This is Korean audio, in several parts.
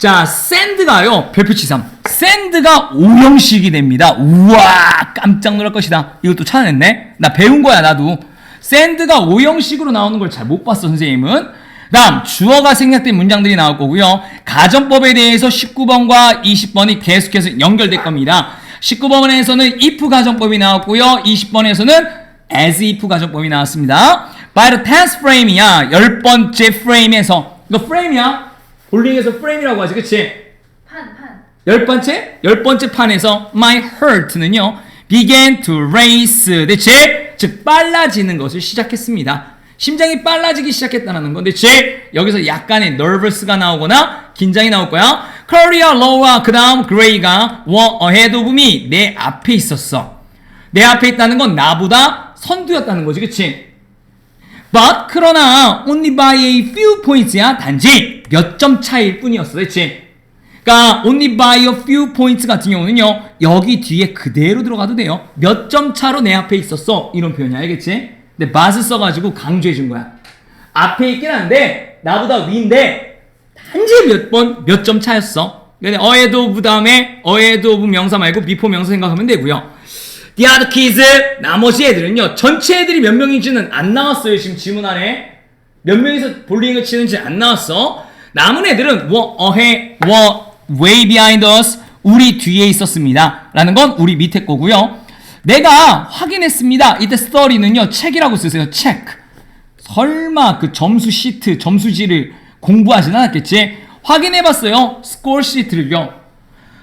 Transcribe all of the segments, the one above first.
자, sand가요. 별표치삼. sand가 오형식이 됩니다. 우와, 깜짝 놀랄 것이다. 이것도 찾아냈네. 나 배운 거야, 나도. sand가 오형식으로 나오는 걸 잘 못 봤어, 선생님은. 다음, 주어가 생략된 문장들이 나올 거고요. 가정법에 대해서 19번과 20번이 계속해서 연결될 겁니다. 19번에서는 if 가정법이 나왔고요. 20번에서는 as if 가정법이 나왔습니다. by the tense frame이야. 열 번째 프레임에서. 이거 프레임이야? 볼링에서 프레임이라고 하지, 그치? 판, 판. 열 번째, 열 번째 판에서 my heart는요, began to race. 대체, 즉, 빨라지는 것을 시작했습니다. 심장이 빨라지기 시작했다는 건데, 즉, 여기서 약간의 nervous가 나오거나, 긴장이 나올 거야. Korea, Low와 그 다음 Gray가 were ahead of me. 내 앞에 있었어. 내 앞에 있다는 건 나보다 선두였다는 거지, 그치? But 그러나 only by a few points야 단지 몇 점 차일 뿐이었어 그치? 그러니까 only by a few points 같은 경우는요 여기 뒤에 그대로 들어가도 돼요. 몇 점 차로 내 앞에 있었어? 이런 표현이 알겠지? 근데 but을 써가지고 강조해 준 거야. 앞에 있긴 한데 나보다 위인데 단지 몇 번 몇 점 차였어. 근데 ahead of 다음에 ahead of 명사 말고 before 명사 생각하면 되고요. The other kids 나머지 애들은요 전체 애들이 몇 명인지는 안 나왔어요 지금 지문 안에. 몇 명이서 볼링을 치는지 안 나왔어 남은 애들은 were ahead, were way behind us 우리 뒤에 있었습니다. 라는 건 우리 밑에 거고요. 내가 확인했습니다. 이때 story는요 책이라고 쓰세요. 책 설마 그 점수 시트 점수지를 공부하진 않았겠지? 확인해봤어요. 스코어 시트를요.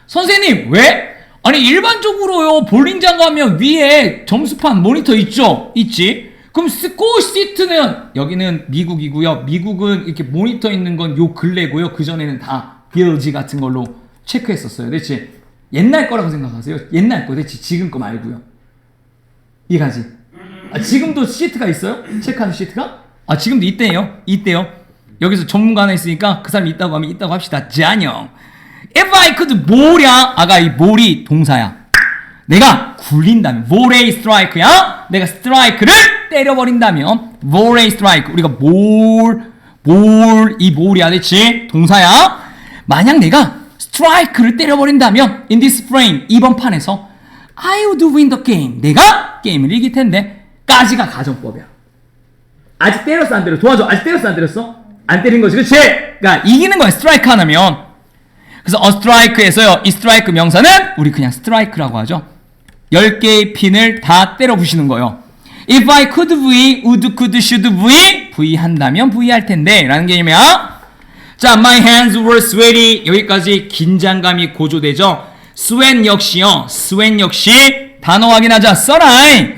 선생님 왜? 아니 일반적으로요 볼링장 가면 위에 점수판 모니터 있죠? 있지? 그럼 스코어 시트는 여기는 미국이고요. 미국은 이렇게 모니터 있는 건 요 근래고요. 그 전에는 다 빌지 같은 걸로 체크했었어요. 대체 옛날 거라고 생각하세요? 옛날 거 대체 지금 거 말고요. 이해가지? 아, 지금도 시트가 있어요? 체크하는 시트가? 아 지금도 있대요. 있대요. 여기서 전문가 하나 있으니까 그 사람이 있다고 하면 있다고 합시다. 잔영. If I could 몰이야. 아가 이 몰이 동사야. 내가 굴린다면 volley strike야. 내가 스트라이크를 때려버린다면 volley strike. 우리가 몰, 몰, 이 몰이야. 됐지? 동사야. 만약 내가 스트라이크를 때려버린다면 in this frame 이번 판에서 I would win the game. 내가 게임을 이길 텐데 까지가 가정법이야. 아직 때렸어 안 때렸어? 도와줘. 아직 때렸어 안 때렸어? 안 때린 거지, 그렇지? 그러니까 이기는 거야 스트라이크 하나면. 그래서 a strike에서요 이 스트라이크 명사는 우리 그냥 스트라이크라고 하죠. 10개의 핀을 다 때려 부시는 거예요. If I could V, would, could, should V, V 한다면 V 할 텐데 라는 개념이야. 자, my hands were sweaty. 여기까지 긴장감이 고조되죠. sweat 역시요. sweat 역시 단어 확인하자. 써라이.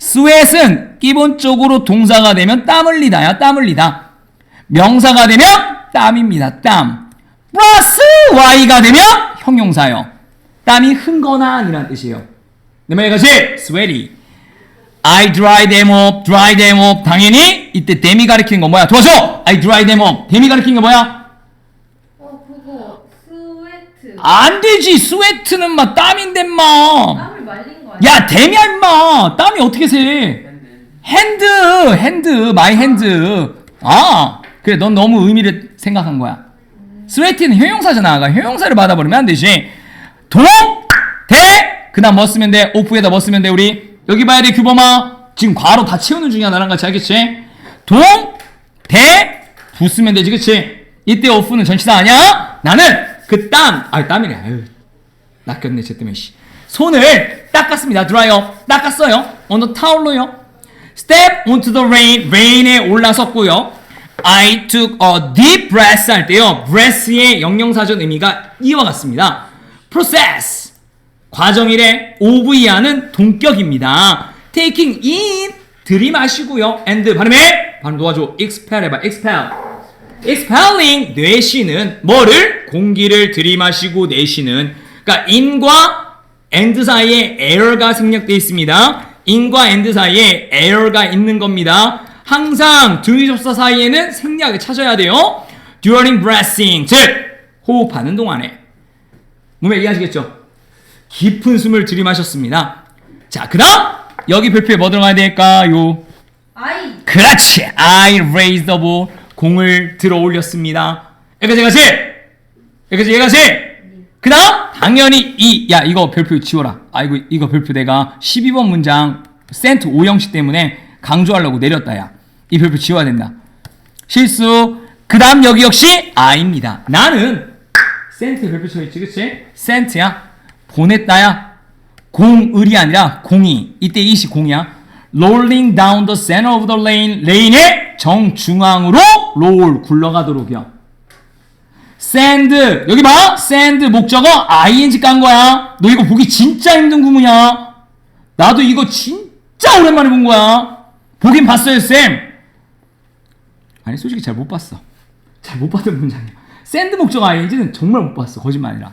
sweat은 기본적으로 동사가 되면 땀 흘리다야. 땀 흘리다. 명사가 되면 땀입니다. 땀. 플러스 y가 되면 형용사요. 땀이 흥거나 아니란 뜻이에요. 내 말이 가지 sweaty. I dry them up, dry them up. 당연히 이때 them이 가리키는 건 뭐야? 도와줘! I dry them up. them이 가리키는 게 뭐야? 어, 그거. 스웨트. 안 되지. 스웨트는 막 땀인데 마. 땀을 말린 거 아니야? 야, 댐이야 임마. 땀이 어떻게 새? 핸드, 핸드, 마이 핸드. 아, 그래. 넌 너무 의미를 생각한 거야. 스웨트는 형용사잖아. 그러니까 형용사를 받아버리면 안 되지. 동, 대, 그다음 뭐 쓰면 돼? 오프에다 뭐 쓰면 돼? 우리 여기 봐야 돼, 규범아. 지금 괄호 다 채우는 중이야, 나랑 같이 알겠지? 동, 대, 부 쓰면 되지, 그치? 이때 오프는 전치사 아니야? 나는 그 땀, 아 땀이래. 아유, 낚였네, 쟤 때문에, 씨. 손을 닦았습니다. 드라이어. 닦았어요. 어느 타올로요. Step onto the rain. rain에 올라섰고요. I took a deep breath 할 때요. breath의 영영사전 의미가 이와 같습니다. process. 과정이래. OVR는 동격입니다. taking in. 들이마시고요. and 발음해. 발음 도와줘. expel 해봐. expel. expelling 내쉬는 뭐를 공기를 들이마시고 내쉬는 그러니까 in과 and 사이에 error가 생략되어 있습니다. in과 and 사이에 error가 있는 겁니다. 항상 등위접사 사이에는 생략을 찾아야 돼요. during breathing 즉 호흡하는 동안에 몸에 이해하시겠죠? 깊은 숨을 들이마셨습니다. 자 그 다음 여기 별표에 뭐 들어가야 될까요? 아이. 그렇지. I raised the ball. 공을 들어 올렸습니다. 여기까지. 여기까지 얘가 제일 그 다음 당연히 이 야 이거 별표 지워라 아 이거 이거 별표 내가 12번 문장 센트 오형식 때문에 강조하려고 내렸다 야 이 별표 지워야 된다 실수 그 다음 여기 역시 I입니다 나는 센트 별표 쳐있지 그치 센트야 보냈다야? 공을이 아니라 공이. 이때 이시 공이야. Rolling down the center of the lane 레인의 정중앙으로 롤 굴러가도록이요 send 여기 봐. send 목적어. ing 깐 거야. 너 이거 보기 진짜 힘든 구문이야. 나도 이거 진짜 오랜만에 본 거야. 보긴 봤어요 쌤. 아니 솔직히 잘 못 봤어. 잘 못 봤던 문장이야. send 목적어 ing는 정말 못 봤어 거짓말 아니라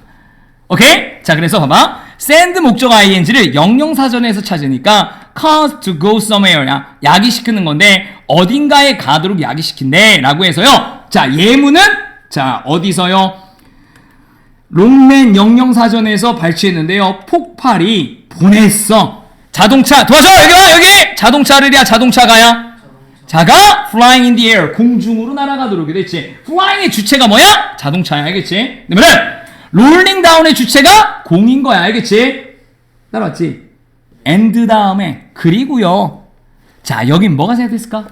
오케이? 자 그래서 봐봐. send 목적어 ing를 영영사전에서 찾으니까 cause to go somewhere야. 야기시키는 건데 어딘가에 가도록 야기시킨대 라고 해서요. 자 예문은 자 어디서요? 롱맨 영영사전에서 발췌했는데요. 폭발이 보냈어. 자동차 도와줘! 여기 와 여기! 자동차를이야 자동차가야? 자가 flying in the air. 공중으로 날아가도록 됐지. flying의 주체가 뭐야? 자동차야 알겠지? 그러면 롤링 다운의 주체가 공인 거야 알겠지 따라왔지 and 다음에 그리고요 자 여긴 뭐가 생각됐을까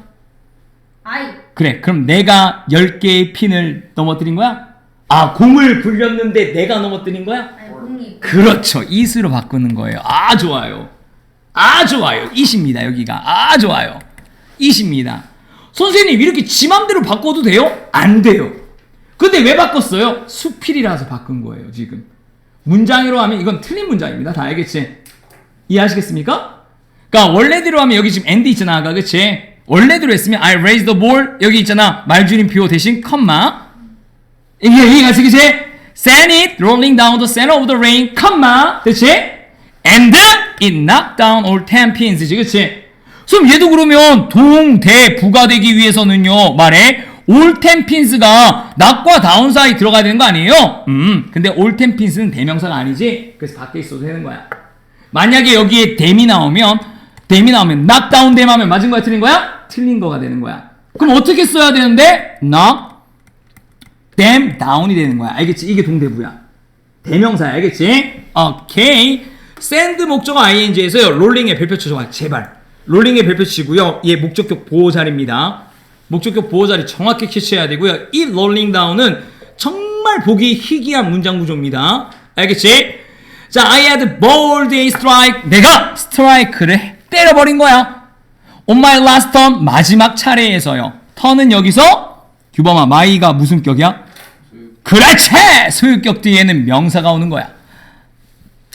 I 그래 그럼 내가 10개의 핀을 넘어뜨린 거야 아 공을 굴렸는데 내가 넘어뜨린 거야 아니 공이 그렇죠. 이수로 바꾸는 거예요. 아 좋아요. 아 좋아요. 이십니다. 여기가 아 좋아요. 이십니다. 선생님 이렇게 지 맘대로 바꿔도 돼요? 안 돼요. 근데 왜 바꿨어요? 수필이라서 바꾼 거예요. 지금 문장으로 하면 이건 틀린 문장입니다. 다 알겠지? 이해하시겠습니까? 그러니까 원래대로 하면 여기 지금 and 있잖아. 아까 그치? 원래대로 했으면 I raise the ball 여기 있잖아. 말줄임 비호 대신 컴마 이게 이해가 지그지? Send it rolling down the center of the rain, 컴마, 그렇지? And it knocked down all ten pins, 그렇지? 그럼 얘도 그러면 동대 부가 되기 위해서는요 말해 pins가 낙과 다운 사이 들어가야 되는 거 아니에요? 음, 근데 pins는 대명사가 아니지? 그래서 밖에 있어도 되는 거야. 만약에 여기에 댐이 나오면 댐이 나오면 down 댐 하면 맞은 거야 틀린 거야? 틀린 거가 되는 거야. 그럼 어떻게 써야 되는데? knock them down이 되는 거야. 알겠지? 이게 동대부야. 대명사야. 알겠지? 오케이. send 목적어 ing에서요. 롤링의 별표 쳐줘. 제발. 롤링의 별표 치고요. 얘 목적격 보호 자리입니다. 목적격 보호 자리 정확히 캐치해야 되고요. 이 롤링 다운은 정말 보기 희귀한 문장 구조입니다. 알겠지? 자, I had bold a strike. 내가 스트라이크를 때려버린 거야. On my last turn 마지막 차례에서요. 턴은 여기서 규범아 마이가 무슨 격이야? 그렇지! 소유격 뒤에는 명사가 오는 거야.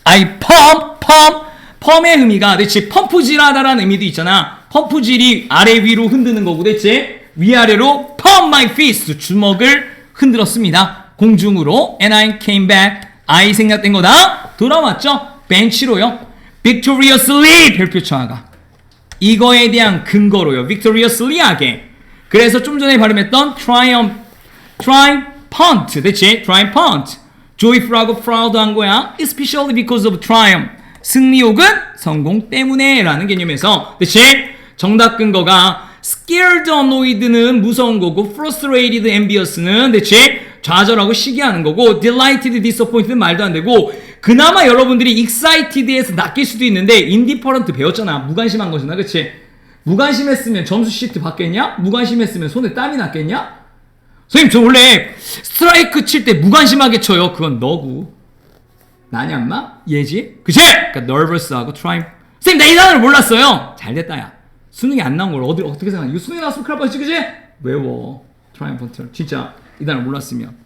I pump, pump. 펌의 의미가 대체 펌프질하다라는 의미도 있잖아. 펌프질이 아래 위로 흔드는 거고 대체 위아래로 pump my fist 주먹을 흔들었습니다. 공중으로 and I came back. I 생략된 거다. 돌아왔죠. 벤치로요. victoriously 별표처화가 이거에 대한 근거로요. victoriously하게. 그래서 좀 전에 발음했던 triumph, triumphant, 대체 triumphant, joyful하고 proud한 거야. especially because of triumph. 승리 혹은 성공 때문에 라는 개념에서 대체 정답 근거가 scared, annoyed는 무서운 거고 frustrated, envious는 대체 좌절하고 시기하는 거고 delighted, disappointed는 말도 안 되고 그나마 여러분들이 excited에서 낚일 수도 있는데 indifferent 배웠잖아. 무관심한 거잖아. 그치? 무관심했으면 점수 시트 받겠냐? 무관심했으면 손에 땀이 났겠냐? 선생님 저 원래 스트라이크 칠 때 무관심하게 쳐요. 그건 너고. 나냐 인마? 얘지? 그치? 그니까 nervous하고 trying 선생님 나 이 단어를 몰랐어요. 잘 됐다 야. 수능이 안 나온 걸 어디 어떻게 생각해? 이거 수능에 나왔으면 큰일 날 뻔했지 그치? 외워. triumphant 진짜 이 단어를 몰랐으면